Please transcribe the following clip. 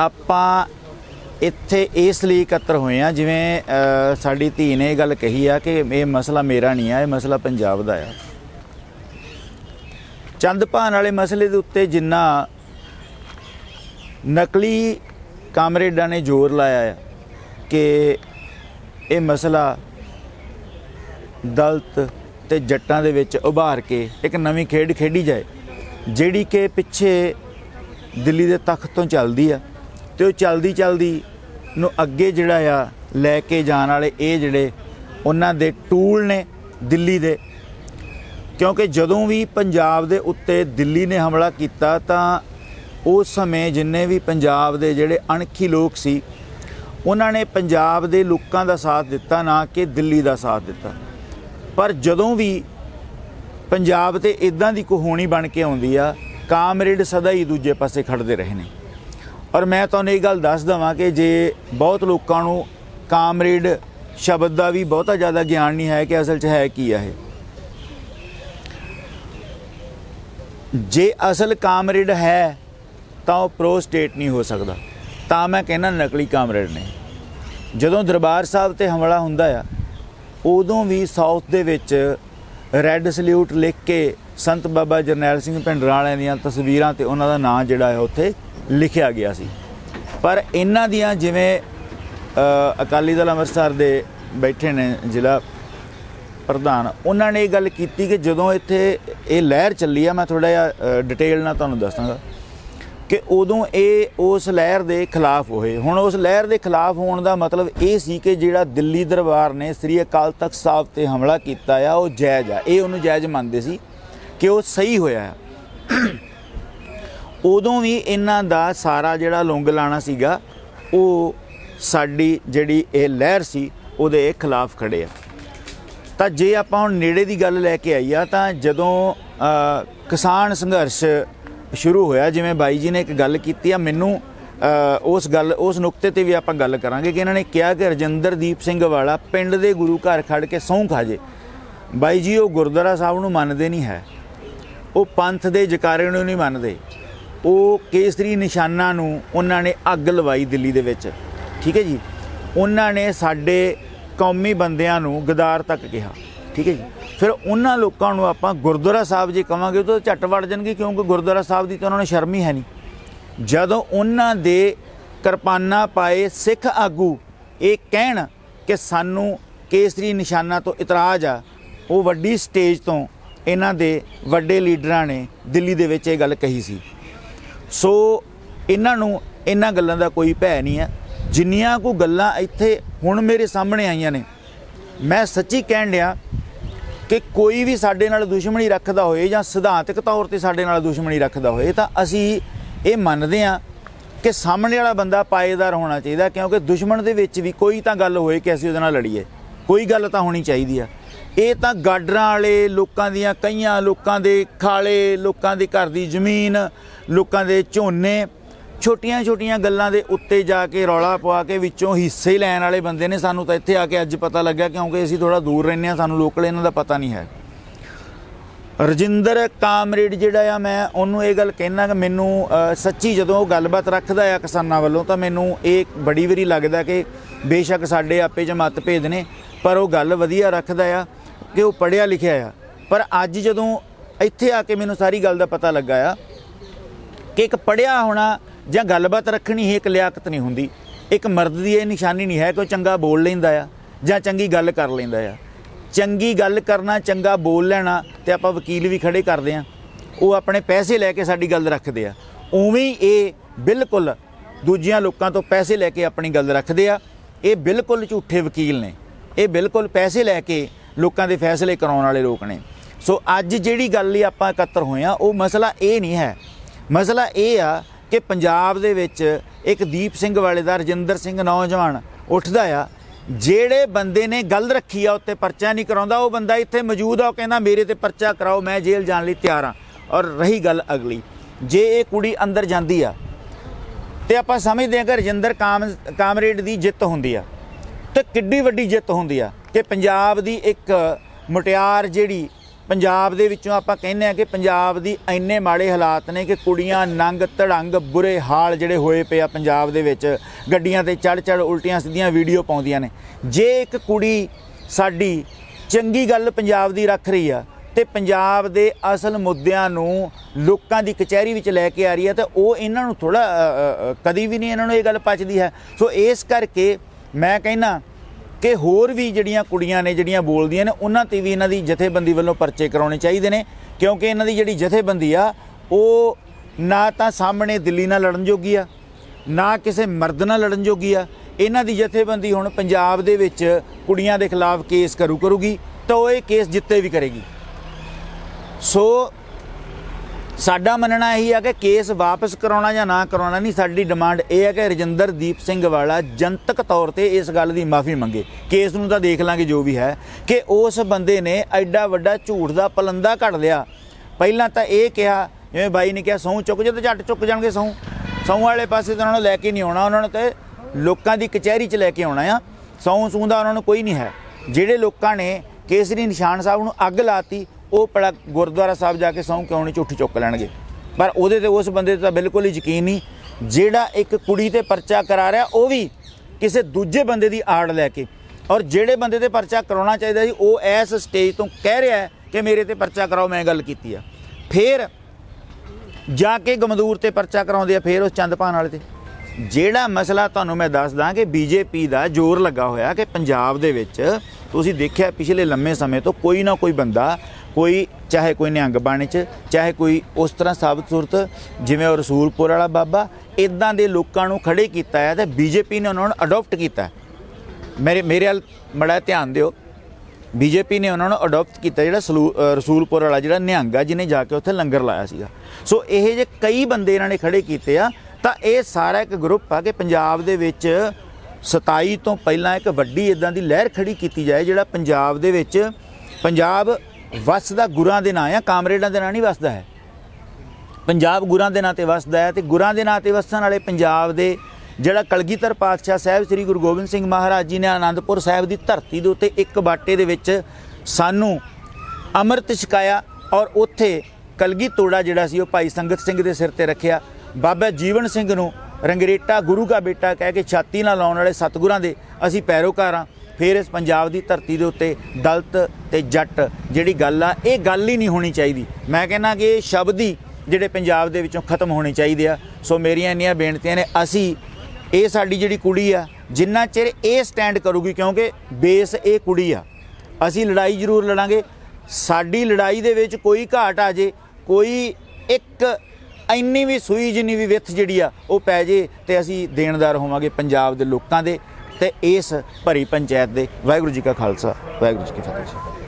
ਆਪਾਂ ਇੱਥੇ ਇਸ ਲਈ ਇਕੱਤਰ ਹੋਏ ਆ ਜਿਵੇਂ ਸਾਡੀ ਧੀ ਨੇ ਇਹ ਗੱਲ ਕਹੀ ਆ ਕਿ ਇਹ ਮਸਲਾ ਮੇਰਾ ਨਹੀਂ ਆ, ਇਹ ਮਸਲਾ ਪੰਜਾਬ ਦਾ ਆ। ਚੰਦ ਭਾਨ ਵਾਲੇ ਮਸਲੇ ਦੇ ਉੱਤੇ ਜਿੰਨਾ ਨਕਲੀ ਕਾਮਰੇਡਾਂ ਨੇ ਜ਼ੋਰ ਲਾਇਆ ਆ ਕਿ ਇਹ ਮਸਲਾ ਦਲਤ ਤੇ ਜੱਟਾਂ ਦੇ ਵਿੱਚ ਉਭਾਰ ਕੇ ਇੱਕ ਨਵੀਂ ਖੇਡ ਖੇਡੀ ਜਾਏ, ਜਿਹੜੀ ਕਿ ਪਿੱਛੇ ਦਿੱਲੀ ਦੇ ਤਖਤ ਤੋਂ ਚੱਲਦੀ ਆ। ਤੇ ਉਹ ਚਲਦੀ ਚਲਦੀ ਨੂੰ ਅੱਗੇ ਜਿਹੜਾ ਆ ਲੈ ਕੇ ਜਾਣ ਵਾਲੇ ਇਹ ਜਿਹੜੇ ਉਹਨਾਂ ਦੇ ਟੂਲ ਨੇ ਦਿੱਲੀ ਦੇ। ਕਿਉਂਕਿ ਜਦੋਂ ਵੀ ਪੰਜਾਬ ਦੇ ਉੱਤੇ ਦਿੱਲੀ ਨੇ ਹਮਲਾ ਕੀਤਾ ਤਾਂ ਉਸ ਸਮੇਂ ਜਿੰਨੇ ਵੀ ਪੰਜਾਬ ਦੇ ਜਿਹੜੇ ਅਣਖੀ ਲੋਕ ਸੀ, ਉਹਨਾਂ ਨੇ ਪੰਜਾਬ ਦੇ ਲੋਕਾਂ ਦਾ ਸਾਥ ਦਿੱਤਾ, ਨਾ ਕਿ ਦਿੱਲੀ ਦਾ ਸਾਥ ਦਿੱਤਾ। ਪਰ ਜਦੋਂ ਵੀ ਪੰਜਾਬ ਤੇ ਇਦਾਂ ਦੀ ਕੋਈ ਬਣ ਕੇ ਆਉਂਦੀ ਆ, ਕਾਮਰੇਡ ਸਦਾ ਹੀ ਦੂਜੇ ਪਾਸੇ ਖੜਦੇ ਰਹੇ ਨੇ। ਔਰ ਮੈਂ ਤੁਹਾਨੂੰ ਇਹ ਗੱਲ ਦੱਸ ਦਵਾਂ ਕਿ ਜੇ ਬਹੁਤ ਲੋਕਾਂ ਨੂੰ ਕਾਮਰੇਡ ਸ਼ਬਦ ਦਾ ਵੀ ਬਹੁਤਾ ਜ਼ਿਆਦਾ ਗਿਆਨ ਨਹੀਂ ਹੈ ਕਿ ਅਸਲ 'ਚ ਹੈ ਕੀ ਹੈ ਇਹ। ਜੇ ਅਸਲ ਕਾਮਰੇਡ ਹੈ, ਤਾਂ ਉਹ ਪ੍ਰੋ ਸਟੇਟ ਨਹੀਂ ਹੋ ਸਕਦਾ। ਤਾਂ ਮੈਂ ਕਹਿੰਦਾ ਨਕਲੀ ਕਾਮਰੇਡ ਨੇ। ਜਦੋਂ ਦਰਬਾਰ ਸਾਹਿਬ ਤੇ ਹਮਲਾ ਹੁੰਦਾ ਆ, ਉਦੋਂ ਵੀ ਸਾਊਥ ਦੇ ਵਿੱਚ ਰੈੱਡ ਸਲੂਟ ਲਿਖ ਕੇ ਸੰਤ ਬਾਬਾ ਜਰਨੈਲ ਸਿੰਘ ਭਿੰਡਰਾਂ ਵਾਲਿਆਂ ਦੀਆਂ ਤਸਵੀਰਾਂ ਤੇ ਉਹਨਾਂ ਦਾ ਨਾਂ ਜਿਹੜਾ ਹੈ ਉੱਥੇ ਲਿਖਿਆ ਗਿਆ ਸੀ। ਪਰ ਇਹਨਾਂ ਦੀਆਂ ਜਿਵੇਂ ਅਕਾਲੀ ਦਲ ਅੰਮ੍ਰਿਤਸਰ ਦੇ ਬੈਠੇ ਨੇ ਜ਼ਿਲ੍ਹਾ ਪ੍ਰਧਾਨ, ਉਹਨਾਂ ਨੇ ਇਹ ਗੱਲ ਕੀਤੀ ਕਿ ਜਦੋਂ ਇੱਥੇ ਇਹ ਲਹਿਰ ਚੱਲੀ ਆ, ਮੈਂ ਥੋੜਾ ਜਿਹਾ ਡਿਟੇਲ ਨਾਲ ਤੁਹਾਨੂੰ ਦੱਸਾਂਗਾ ਕਿ ਉਦੋਂ ਇਹ ਉਸ ਲਹਿਰ ਦੇ ਖਿਲਾਫ ਹੋਏ। ਹੁਣ ਉਸ ਲਹਿਰ ਦੇ ਖਿਲਾਫ ਹੋਣ ਦਾ ਮਤਲਬ ਇਹ ਸੀ ਕਿ ਜਿਹੜਾ ਦਿੱਲੀ ਦਰਬਾਰ ਨੇ ਸ੍ਰੀ ਅਕਾਲ ਤਖਤ ਸਾਹਿਬ ਤੇ ਹਮਲਾ ਕੀਤਾ ਆ, ਉਹ ਜਾਇਜ਼ ਆ। ਇਹ ਉਹਨੂੰ ਜਾਇਜ਼ ਮੰਨਦੇ ਸੀ ਕਿ ਉਹ ਸਹੀ ਹੋਇਆ ਆ। ਉਦੋਂ ਵੀ ਇਹਨਾਂ ਦਾ ਸਾਰਾ ਜਿਹੜਾ ਲੌਂਗ ਲਾਣਾ ਸੀਗਾ, ਉਹ ਸਾਡੀ ਜਿਹੜੀ ਇਹ ਲਹਿਰ ਸੀ, ਉਹਦੇ ਖਿਲਾਫ ਖੜੇ ਆ। ਤਾਂ ਜੇ ਆਪਾਂ ਹੁਣ ਨੇੜੇ ਦੀ ਗੱਲ ਲੈ ਕੇ ਆਈ ਆ ਤਾਂ ਜਦੋਂ ਕਿਸਾਨ ਸੰਘਰਸ਼ ਸ਼ੁਰੂ ਹੋਇਆ, ਜਿਵੇਂ ਬਾਈ ਜੀ ਨੇ ਇੱਕ ਗੱਲ ਕੀਤੀ ਆ, ਮੈਨੂੰ ਉਸ ਗੱਲ, ਉਸ ਨੁਕਤੇ ਤੇ ਵੀ ਆਪਾਂ ਗੱਲ ਕਰਾਂਗੇ ਕਿ ਇਹਨਾਂ ਨੇ ਕਿਹਾ ਕਿ ਰਜਿੰਦਰਦੀਪ ਸਿੰਘ ਵਾਲਾ ਪਿੰਡ ਦੇ ਗੁਰੂ ਘਰ ਖੜ ਕੇ ਸਹੁੰ ਖਾਜੇ ਬਾਈ ਜੀ, ਉਹ ਗੁਰਦੁਆਰਾ ਸਾਹਿਬ ਨੂੰ ਮੰਨਦੇ ਨਹੀਂ ਹੈ। ਉਹ ਪੰਥ ਦੇ ਜਕਾਰੇ ਨੂੰ ਨਹੀਂ ਮੰਨਦੇ। ਉਹ ਕੇਸਰੀ ਨਿਸ਼ਾਨਾਂ ਨੂੰ ਉਹਨਾਂ ਨੇ ਅੱਗ ਲਵਾਈ ਦਿੱਲੀ ਦੇ ਵਿੱਚ। ਠੀਕ ਹੈ ਜੀ? ਉਹਨਾਂ ਨੇ ਸਾਡੇ ਕੌਮੀ ਬੰਦਿਆਂ ਨੂੰ ਗਦਾਰ ਤੱਕ ਕਿਹਾ। ਠੀਕ ਹੈ ਜੀ? ਫਿਰ ਉਹਨਾਂ ਲੋਕਾਂ ਨੂੰ ਆਪਾਂ ਗੁਰਦੁਆਰਾ ਸਾਹਿਬ ਜੇ ਕਵਾਂਗੇ ਤਾਂ ਝੱਟ ਵੜ ਜਾਣਗੇ ਕਿਉਂਕਿ ਗੁਰਦੁਆਰਾ ਸਾਹਿਬ ਦੀ ਤਾਂ ਉਹਨਾਂ ਨੂੰ ਸ਼ਰਮ ਹੀ ਹੈ ਨਹੀਂ। ਜਦੋਂ ਉਹਨਾਂ ਦੇ ਕਿਰਪਾਨਾਂ ਪਾਏ ਸਿੱਖ ਆਗੂ ਇਹ ਕਹਿਣ ਕਿ ਸਾਨੂੰ ਕੇਸਰੀ ਨਿਸ਼ਾਨਾਂ ਤੋਂ ਇਤਰਾਜ਼ ਆ, ਉਹ ਵੱਡੀ ਸਟੇਜ ਤੋਂ ਇਹਨਾਂ ਦੇ ਵੱਡੇ ਲੀਡਰਾਂ ਨੇ ਦਿੱਲੀ ਦੇ ਵਿੱਚ ਇਹ ਗੱਲ ਕਹੀ ਸੀ। ਸੋ ਇਹਨਾਂ ਨੂੰ ਇਹਨਾਂ ਗੱਲਾਂ ਦਾ ਕੋਈ ਭੈ ਨਹੀਂ ਹੈ। ਜਿੰਨੀਆਂ ਕੋ ਗੱਲਾਂ ਇੱਥੇ ਹੁਣ ਮੇਰੇ ਸਾਹਮਣੇ ਆਈਆਂ ਨੇ, ਮੈਂ ਸੱਚੀ ਕਹਿਣ ਡਿਆ ਕਿ ਕੋਈ ਵੀ ਸਾਡੇ ਨਾਲ ਦੁਸ਼ਮਣੀ ਰੱਖਦਾ ਹੋਏ ਜਾਂ ਸਿਧਾਂਤਕ ਤੌਰ ਤੇ ਸਾਡੇ ਨਾਲ ਦੁਸ਼ਮਣੀ ਰੱਖਦਾ ਹੋਏ, ਤਾਂ ਅਸੀਂ ਇਹ ਮੰਨਦੇ ਹਾਂ ਕਿ ਸਾਹਮਣੇ ਵਾਲਾ ਬੰਦਾ ਪਾਏਦਾਰ ਹੋਣਾ ਚਾਹੀਦਾ, ਕਿਉਂਕਿ ਦੁਸ਼ਮਣ ਦੇ ਵਿੱਚ ਵੀ ਕੋਈ ਤਾਂ ਗੱਲ ਹੋਏ ਕਿ ਅਸੀਂ ਉਹਦੇ ਨਾਲ ਲੜੀਏ। ਕੋਈ ਗੱਲ ਤਾਂ ਹੋਣੀ ਚਾਹੀਦੀ ਆ। ਇਹ ਤਾਂ ਗਾਡਰਾਂ ਵਾਲੇ ਲੋਕਾਂ ਦੀਆਂ ਕਈਆਂ ਲੋਕਾਂ ਦੇ ਖਾਲੇ, ਲੋਕਾਂ ਦੇ ਘਰ ਦੀ ਜ਼ਮੀਨ, ਲੋਕਾਂ ਦੇ ਝੋਨੇ, ਛੋਟੀਆਂ ਛੋਟੀਆਂ ਗੱਲਾਂ ਦੇ ਉੱਤੇ ਜਾ ਕੇ ਰੌਲਾ ਪਵਾ ਕੇ ਵਿੱਚੋਂ ਹਿੱਸੇ ਲੈਣ ਵਾਲੇ ਬੰਦੇ ਨੇ ਸਾਨੂੰ ਤਾਂ ਇੱਥੇ ਆ ਕੇ ਅੱਜ ਪਤਾ ਲੱਗਾ ਕਿਉਂਕਿ ਅਸੀਂ ਥੋੜਾ ਦੂਰ ਰਹਿੰਦੇ ਆ ਸਾਨੂੰ ਲੋਕਲ ਇਹਨਾਂ ਦਾ ਪਤਾ ਨਹੀਂ ਹੈ। ਰਜਿੰਦਰ ਕਾਮਰੇਡ ਜਿਹੜਾ ਆ, ਮੈਂ ਉਹਨੂੰ ਇਹ ਗੱਲ ਕਹਿਣਾ ਕਿ ਮੈਨੂੰ ਸੱਚੀ ਜਦੋਂ ਉਹ ਗੱਲਬਾਤ ਰੱਖਦਾ ਆ ਕਿਸਾਨਾਂ ਵੱਲੋਂ ਤਾਂ ਮੈਨੂੰ ਇਹ ਬੜੀ ਵਾਰੀ ਲੱਗਦਾ ਕਿ ਬੇਸ਼ੱਕ ਸਾਡੇ ਆਪੇ ਚ ਮਤਭੇਦ ਨੇ ਪਰ ਉਹ ਗੱਲ ਵਧੀਆ ਰੱਖਦਾ ਆ ਕਿ ਉਹ ਪੜਿਆ ਲਿਖਿਆ ਆ। ਪਰ ਅੱਜ ਜਦੋਂ ਇੱਥੇ ਆ ਕੇ ਮੈਨੂੰ ਸਾਰੀ ਗੱਲ ਦਾ ਪਤਾ ਲੱਗਾ ਆ ਕਿ ਇੱਕ ਪੜਿਆ ਹੋਣਾ ਜਾਂ ਗੱਲਬਾਤ ਰੱਖਣੀ ਹੀ ਇੱਕ ਲਿਆਕਤ ਨਹੀਂ ਹੁੰਦੀ। ਇੱਕ ਮਰਦ ਦੀ ਇਹ ਨਿਸ਼ਾਨੀ ਨਹੀਂ ਹੈ ਕਿ ਉਹ ਚੰਗਾ ਬੋਲ ਲੈਂਦਾ ਆ ਜਾਂ ਚੰਗੀ ਗੱਲ ਕਰ ਲੈਂਦਾ ਆ। ਚੰਗੀ ਗੱਲ ਕਰਨਾ, ਚੰਗਾ ਬੋਲ ਲੈਣਾ ਤੇ ਆਪਾਂ ਵਕੀਲ ਵੀ ਖੜੇ ਕਰਦੇ ਆ। ਉਹ ਆਪਣੇ ਪੈਸੇ ਲੈ ਕੇ ਸਾਡੀ ਗੱਲ ਰੱਖਦੇ ਆ। ਉਵੇਂ ਹੀ ਇਹ ਬਿਲਕੁਲ ਦੂਜਿਆਂ ਲੋਕਾਂ ਤੋਂ ਪੈਸੇ ਲੈ ਕੇ ਆਪਣੀ ਗੱਲ ਰੱਖਦੇ ਆ। ਇਹ ਬਿਲਕੁਲ ਝੂਠੇ ਵਕੀਲ ਨੇ। ਇਹ ਬਿਲਕੁਲ ਪੈਸੇ ਲੈ ਕੇ ਲੋਕਾਂ ਦੇ ਫੈਸਲੇ ਕਰਾਉਣ ਵਾਲੇ ਲੋਕ ਨੇ। ਸੋ ਅੱਜ ਜਿਹੜੀ ਗੱਲ ਲਈ ਆਪਾਂ ਇਕੱਤਰ ਹੋਏ ਆ ਉਹ ਮਸਲਾ ਇਹ ਨਹੀਂ ਹੈ। ਮਸਲਾ ਇਹ ਆ ਕਿ ਪੰਜਾਬ ਦੇ ਵਿੱਚ ਇੱਕ ਦੀਪ ਸਿੰਘ ਵਾਲੇ ਦਾ ਰਜਿੰਦਰ ਸਿੰਘ ਨੌਜਵਾਨ ਉੱਠਦਾ ਆ। ਜਿਹੜੇ ਬੰਦੇ ਨੇ ਗੱਲ ਰੱਖੀ ਆ, ਉੱਤੇ ਪਰਚਾ ਨਹੀਂ ਕਰਾਉਂਦਾ, ਉਹ ਬੰਦਾ ਇੱਥੇ ਮੌਜੂਦ ਆ, ਉਹ ਕਹਿੰਦਾ, ਮੇਰੇ ਤੇ ਪਰਚਾ ਕਰਾਓ, ਮੈਂ ਜੇਲ੍ਹ ਜਾਣ ਲਈ ਤਿਆਰ ਆ। ਔਰ ਰਹੀ ਗੱਲ ਅਗਲੀ, ਜੇ ਇਹ ਕੁੜੀ ਅੰਦਰ ਜਾਂਦੀ ਆ, ਤੇ ਆਪਾਂ ਸਮਝਦੇ ਹਾਂ ਕਿ ਰਜਿੰਦਰ ਕਾਮ, ਕਾਮਰੇਡ ਦੀ ਜਿੱਤ ਹੁੰਦੀ ਆ। ਤੇ ਕਿੱਡੀ ਵੱਡੀ ਜਿੱਤ ਹੁੰਦੀ ਆ ਕਿ ਪੰਜਾਬ ਦੀ ਇੱਕ ਮੁਟਿਆਰ ਜਿਹੜੀ ਪੰਜਾਬ ਦੇ ਵਿੱਚੋਂ ਆਪਾਂ ਕਹਿੰਦੇ ਆ ਕਿ ਪੰਜਾਬ ਦੀ ਇੰਨੇ ਮਾੜੇ ਹਾਲਾਤ ਨੇ ਕਿ ਕੁੜੀਆਂ ਨੰਗ ਧੜੰਗ ਬੁਰੇ ਹਾਲ ਜਿਹੜੇ ਹੋਏ ਪਏ ਆ ਪੰਜਾਬ ਦੇ ਵਿੱਚ, ਗੱਡੀਆਂ ਤੇ ਚੜ ਚੜ ਉਲਟੀਆਂ ਸਿੱਧੀਆਂ ਵੀਡੀਓ ਪਾਉਂਦੀਆਂ ਨੇ। ਜੇ ਇੱਕ ਕੁੜੀ ਸਾਡੀ ਚੰਗੀ ਗੱਲ ਪੰਜਾਬ ਦੀ ਰੱਖ ਰਹੀ ਆ ਤੇ ਪੰਜਾਬ ਦੇ ਅਸਲ ਮੁੱਦਿਆਂ ਨੂੰ ਲੋਕਾਂ ਦੀ ਕਚਹਿਰੀ ਵਿੱਚ ਲੈ ਕੇ ਆ ਰਹੀ ਹੈ ਤੇ ਉਹ ਇਹਨਾਂ ਨੂੰ ਥੋੜਾ ਕਦੀ ਵੀ ਨਹੀਂ ਇਹਨਾਂ ਨੂੰ ਇਹ ਗੱਲ ਪਚਦੀ ਹੈ। ਸੋ ਇਸ ਕਰਕੇ ਮੈਂ ਕਹਿੰਨਾ ਕਿ ਹੋਰ ਵੀ ਜਿਹੜੀਆਂ ਕੁੜੀਆਂ ਨੇ, ਜਿਹੜੀਆਂ ਬੋਲਦੀਆਂ ਨੇ, ਉਹਨਾਂ ਤੇ ਵੀ ਇਹਨਾਂ ਦੀ ਜਥੇਬੰਦੀ ਵੱਲੋਂ ਪਰਚੇ ਕਰਾਉਣੇ ਚਾਹੀਦੇ ਨੇ, ਕਿਉਂਕਿ ਇਹਨਾਂ ਦੀ ਜਿਹੜੀ ਜਥੇਬੰਦੀ ਆ, ਉਹ ਨਾ ਤਾਂ ਸਾਹਮਣੇ ਦਿੱਲੀ ਨਾਲ ਲੜਨ ਜੋਗੀ ਆ, ਨਾ ਕਿਸੇ ਮਰਦ ਨਾਲ ਲੜਨ ਜੋਗੀ ਆ। ਇਹਨਾਂ ਦੀ ਜਥੇਬੰਦੀ ਹੁਣ ਪੰਜਾਬ ਦੇ ਵਿੱਚ ਕੁੜੀਆਂ ਦੇ ਖਿਲਾਫ ਕੇਸ ਕਰੂ ਕਰੂਗੀ ਤਾਂ ਉਹ ਇਹ ਕੇਸ ਜਿੱਤੇ ਵੀ ਕਰੇਗੀ। ਸੋ ਸਾਡਾ ਮੰਨਣਾ ਇਹੀ ਆ ਕਿ ਕੇਸ ਵਾਪਸ ਕਰਾਉਣਾ ਜਾਂ ਨਾ ਕਰਾਉਣਾ ਨਹੀਂ, ਸਾਡੀ ਡਿਮਾਂਡ ਇਹ ਹੈ ਕਿ ਰਜਿੰਦਰਦੀਪ ਸਿੰਘ ਵਾਲਾ ਜਨਤਕ ਤੌਰ ਤੇ ਇਸ ਗੱਲ ਦੀ ਮਾਫੀ ਮੰਗੇ। ਕੇਸ ਨੂੰ ਤਾਂ ਦੇਖ ਲਾਂਗੇ ਜੋ ਵੀ ਹੈ ਕਿ ਉਸ ਬੰਦੇ ਨੇ ਐਡਾ ਵੱਡਾ ਝੂਠ ਦਾ ਪਲੰਦਾ ਘੜ ਲਿਆ। ਪਹਿਲਾਂ ਤਾਂ ਇਹ ਕਿਹਾ, ਜਿਵੇਂ ਬਾਈ ਨੇ ਕਿਹਾ, ਸਹੁੰ ਚੁੱਕ ਜੇ ਤਾਂ ਝੱਟ ਚੁੱਕ ਜਾਣਗੇ ਸਹੁੰ। ਸਹੁੰ ਵਾਲੇ ਪਾਸੇ ਤਾਂ ਉਹਨਾਂ ਨੂੰ ਲੈ ਕੇ ਨਹੀਂ ਆਉਣਾ, ਉਹਨਾਂ ਨੂੰ ਤੇ ਲੋਕਾਂ ਦੀ ਕਚਹਿਰੀ 'ਚ ਲੈ ਕੇ ਆਉਣਾ ਆ। ਸਹੁੰ ਸੂੰਦਾ ਉਹਨਾਂ ਨੂੰ ਕੋਈ ਨਹੀਂ ਹੈ। ਜਿਹੜੇ ਲੋਕਾਂ ਨੇ ਕੇਸਰੀ ਨਿਸ਼ਾਨ ਸਾਹਿਬ ਨੂੰ ਅੱਗ ਲਾਤੀ ਉਹ ਪੜਾ ਗੁਰਦੁਆਰਾ ਸਾਹਿਬ ਜਾ ਕੇ ਸਹੁੰ ਕਿਉਂ ਨਹੀਂ ਝੂਠੀ ਚੁੱਕ ਲੈਣਗੇ? ਪਰ ਉਹਦੇ ਤੇ ਉਸ ਬੰਦੇ ਤੇ ਤਾਂ ਬਿਲਕੁਲ ਹੀ ਯਕੀਨ ਨਹੀਂ। ਜਿਹੜਾ ਇੱਕ ਕੁੜੀ ਤੇ ਪਰਚਾ ਕਰਾ ਰਿਹਾ, ਉਹ ਵੀ ਕਿਸੇ ਦੂਜੇ ਬੰਦੇ ਦੀ ਆੜ ਲੈ ਕੇ। ਔਰ ਜਿਹੜੇ ਬੰਦੇ ਤੇ ਪਰਚਾ ਕਰਾਉਣਾ ਚਾਹੀਦਾ ਸੀ ਉਹ ਇਸ ਸਟੇਜ ਤੋਂ ਕਹਿ ਰਿਹਾ ਕਿ ਮੇਰੇ ਤੇ ਪਰਚਾ ਕਰਾਓ, ਮੈਂ ਗੱਲ ਕੀਤੀ ਆ। ਫਿਰ ਜਾ ਕੇ ਗਮਦੂਰ ਤੇ ਪਰਚਾ ਕਰਾਉਂਦੇ ਆ, ਫਿਰ ਉਸ ਚੰਦਪਾਨ ਵਾਲੇ ਤੇ। ਜਿਹੜਾ ਮਸਲਾ ਤੁਹਾਨੂੰ ਮੈਂ ਦੱਸਦਾ ਕਿ ਬੀਜੇਪੀ ਦਾ ਜ਼ੋਰ ਲੱਗਾ ਹੋਇਆ ਕਿ ਪੰਜਾਬ ਦੇ ਵਿੱਚ ਤੁਸੀਂ ਦੇਖਿਆ ਪਿਛਲੇ ਲੰਮੇ ਸਮੇਂ ਤੋਂ ਕੋਈ ਨਾ ਕੋਈ ਬੰਦਾ ਕੋਈ, ਚਾਹੇ ਕੋਈ ਨਿਹੰਗ ਬਾਣੇ ਚ, ਚਾਹੇ ਕੋਈ ਉਸ ਤਰ੍ਹਾਂ ਸਾਬਤ ਸੂਰਤ ਜਿਵੇਂ ਉਹ ਰਸੂਲਪੁਰ ਵਾਲਾ ਬਾਬਾ ਇਦਾਂ ਦੇ ਲੋਕਾਂ ਨੂੰ ਖੜੇ ਕੀਤਾ ਹੈ ਤੇ ਬੀਜੇਪੀ ਨੇ ਉਹਨਾਂ ਨੂੰ ਅਡਾਪਟ ਕੀਤਾ ਮੇਰੇ ਮੇਰੇ ਵੱਲ ਮੜਾ ਧਿਆਨ ਦਿਓ। ਬੀਜੇਪੀ ਨੇ ਉਹਨਾਂ ਨੂੰ ਅਡਾਪਟ ਕੀਤਾ ਜਿਹੜਾ ਸਲੂ- ਰਸੂਲਪੁਰ ਵਾਲਾ, ਜਿਹੜਾ ਨਿਹੰਗਾ ਜਿਹਨੇ ਜਾ ਕੇ ਉੱਥੇ ਲੰਗਰ ਲਾਇਆ ਸੀਗਾ। ਸੋ ਇਹ ਜੇ ਕਈ ਬੰਦੇ ਇਹਨਾਂ ਨੇ ਖੜੇ ਕੀਤੇ ਆ, ਤਾਂ ਇਹ ਸਾਰਾ ਇੱਕ ਗਰੁੱਪ ਆ ਕਿ ਪੰਜਾਬ ਦੇ ਵਿੱਚ 27 ਤੋਂ ਪਹਿਲਾਂ ਇੱਕ ਵੱਡੀ ਇਦਾਂ ਦੀ ਲਹਿਰ ਖੜੀ ਕੀਤੀ ਜਾਏ, ਜਿਹੜਾ ਪੰਜਾਬ ਦੇ ਵਿੱਚ ਪੰਜਾਬ ਵਸਦਾ ਗੁਰਾਂ ਦੇ ਨਾਂ ਆ ਕਾਮਰੇਡਾਂ ਦੇ ਨਾਂ ਨਹੀਂ ਵਸਦਾ ਹੈ। ਪੰਜਾਬ ਗੁਰਾਂ ਦੇ ਨਾਂ ਤੇ ਵਸਦਾ ਹੈ ਤੇ ਗੁਰਾਂ ਦੇ ਨਾਂ ਤੇ ਵਸਣ ਵਾਲੇ ਪੰਜਾਬ ਦੇ ਜਿਹੜਾ ਕਲਗੀਧਰ ਪਾਤਸ਼ਾਹ ਸਾਹਿਬ ਸ੍ਰੀ ਗੁਰੂ ਗੋਬਿੰਦ ਸਿੰਘ ਮਹਾਰਾਜ ਜੀ ਨੇ ਆਨੰਦਪੁਰ ਸਾਹਿਬ ਦੀ ਧਰਤੀ ਦੇ ਉੱਤੇ ਇੱਕ ਬਾਟੇ ਦੇ ਵਿੱਚ ਸਾਨੂੰ ਅੰਮ੍ਰਿਤ ਛਕਾਇਆ ਔਰ ਉੱਥੇ ਕਲਗੀ ਤੋੜਾ ਜਿਹੜਾ ਸੀ ਉਹ ਭਾਈ ਸੰਗਤ ਸਿੰਘ ਦੇ ਸਿਰ ਤੇ ਰੱਖਿਆ। ਬਾਬਾ ਜੀਵਨ ਸਿੰਘ ਨੂੰ ਰੰਗਰੇਟਾ ਗੁਰੂ ਦਾ ਬੇਟਾ ਕਹਿ ਕੇ ਛਾਤੀ ਨਾਲ ਲਾਉਣ ਵਾਲੇ ਸਤਿਗੁਰਾਂ ਦੇ ਅਸੀਂ ਪੈਰੋਕਾਰ ਹਾਂ। ਫਿਰ ਇਸ ਪੰਜਾਬ ਦੀ ਧਰਤੀ ਦੇ ਉੱਤੇ ਦਲਿਤ ਤੇ ਜੱਟ ਜਿਹੜੀ ਗੱਲ ਆ, ਇਹ ਗੱਲ ਹੀ ਨਹੀਂ ਹੋਣੀ ਚਾਹੀਦੀ। ਮੈਂ ਕਹਿੰਦਾ ਕਿ ਇਹ ਸ਼ਬਦ ਹੀ ਜਿਹੜੇ ਪੰਜਾਬ ਦੇ ਵਿੱਚੋਂ ਖਤਮ ਹੋਣੇ ਚਾਹੀਦੇ ਆ। ਸੋ ਮੇਰੀਆਂ ਇੰਨੀਆਂ ਬੇਨਤੀਆਂ ਨੇ, ਅਸੀਂ ਇਹ ਸਾਡੀ ਜਿਹੜੀ ਕੁੜੀ ਆ, ਜਿੰਨਾ ਚਿਰ ਇਹ ਸਟੈਂਡ ਕਰੂਗੀ, ਕਿਉਂਕਿ ਬੇਸ ਇਹ ਕੁੜੀ ਆ। ਅਸੀਂ ਲੜਾਈ ਜ਼ਰੂਰ ਲੜਾਂਗੇ। ਸਾਡੀ ਲੜਾਈ ਦੇ ਵਿੱਚ ਕੋਈ ਘਾਟ ਆ ਜੇ, ਕੋਈ ਇੱਕ ਇੰਨੀ ਵੀ ਸੂਈ ਜਿੰਨੀ ਵੀ ਵਿੱਥ ਜਿਹੜੀ ਆ, ਉਹ ਪੈ ਜੇ ਤੇ ਅਸੀਂ ਦੇਣਦਾਰ ਹੋਵਾਂਗੇ ਪੰਜਾਬ ਦੇ ਲੋਕਾਂ ਦੇ। ਤੇ ਇਸ ਭਰੀ ਪੰਚਾਇਤ ਦੇ ਵਾਹਿਗੁਰੂ ਜੀ ਕਾ ਖਾਲਸਾ ਵਾਹਿਗੁਰੂ ਜੀ ਕੀ ਫਤਿਹ